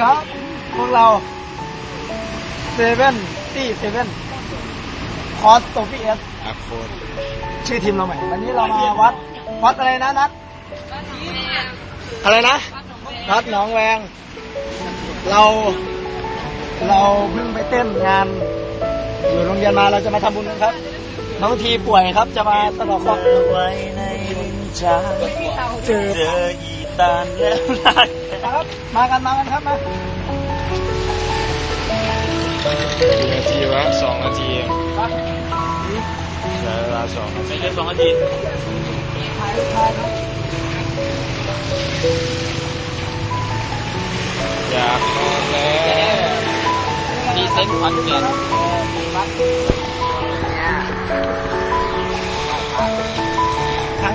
เราเซเว่นตี้เซเว่นคอสโตฟี่เอสอาโคนชื่อทีมเราใหม่ วันนี้เรามาวัด วัดอะไรนะนัดอะไรนะวัดหนองแวง เรา เราเพิ่งไปเต้นงาน อยู่โรงเรียนมาเราจะมาทำบุญกันครับ น้องทีป่วยครับจะมาตลอดความไว้ในลิ้นชักเจอเจออี ตานแล้วรักครับ มากันมากันครับมากี่นาทีวะสองนาทีเองครับใช้เวลาสองนาทีได้สองนาทีถ่ายถ่ายครับอยากนอนแล้วดีเซ็ตคอนเทนต์ครั้ง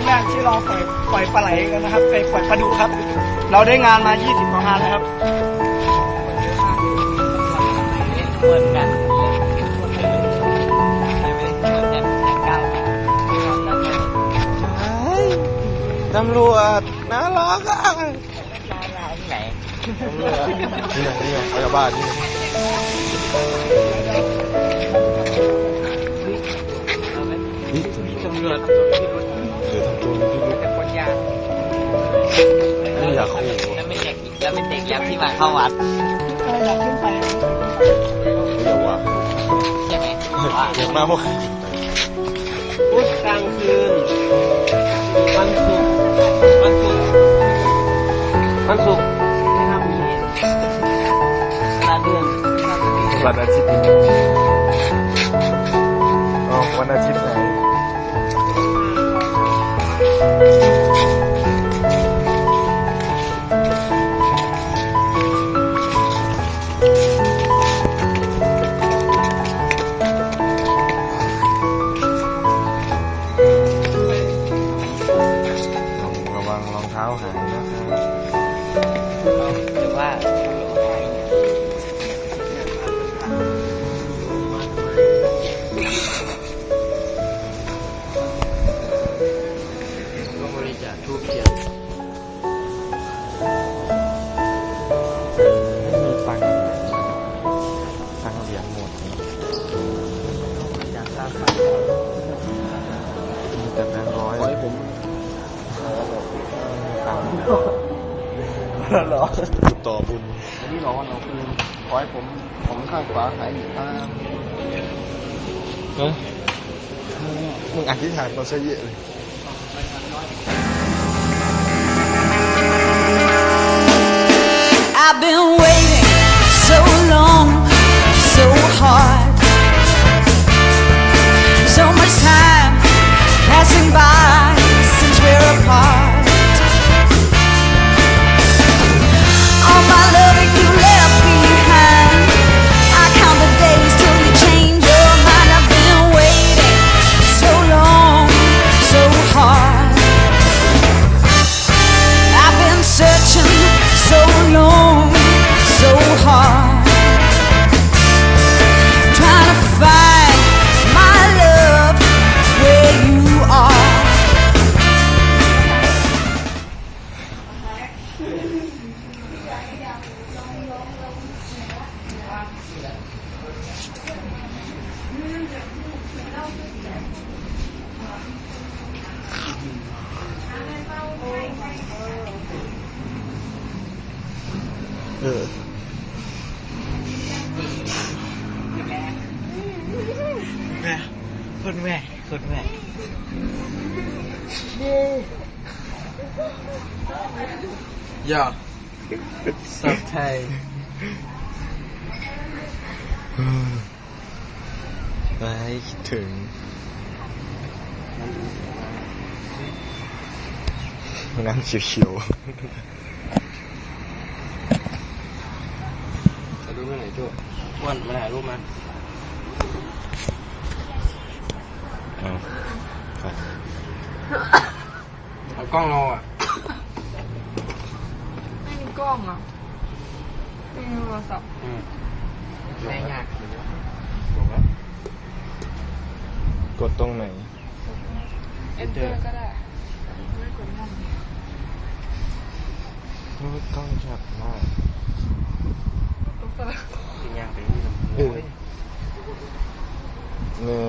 แรกที่เราปล่อยปล่อยปลาไหลกันนะครับไปปล่อยปลาดุกครับ เราได้งานมา 20กว่างานแล้วครับเหมือนกันใช่ไหมเหมือนกันแต่เก้าตำรวจน่ารักอะไหนตำรวจนี่ไงนี่ไงเอาจากบ้านนี่นี่ แต่คนยากไม่อยากขู่แล้วไม่เด็กแล้วเป็นเด็กยักษ์ที่มาเข้าวัดอยากขึ้นไปอย่าว่าใช่ไหมอยากมาพวกพุธกลางคืนวันศุกร์วันศุกร์วันศุกร์นะครับมีลาเดือนวันอาทิตย์ ระวังรองเท้าหายนะครับ หรือว่า หรอต่อบุญวันนี้บอกว่าเราคือขอให้ผมผมข้างขวาขายอีกข้างเฮ้ยมึงอธิษฐานมาซะเยอะเลย ออแม่คุณแม่คุณแม่ย่าสับไทยไปคิดถึงน้ำเขียวจะดู เมื่อไหร่โจ้อ้วนมาถ่ายรูปมาๆเอาไปเอากล้องเราอะ ไม่มีกล้องอะไม่มีโทรศัพท์อืมไม่ยากกดตรงไหน enter ก็ได้ไม่กดนั่นโอ้ยกล้องชัดมาก เป็นยังไปเออหนึ่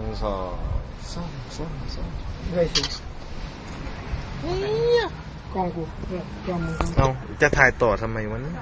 งสองสามสามสามด้ยสิเฮ้ยกล้องกูกล้องมึงเอาจะถ่ายต่อทำไมวะเนี่ย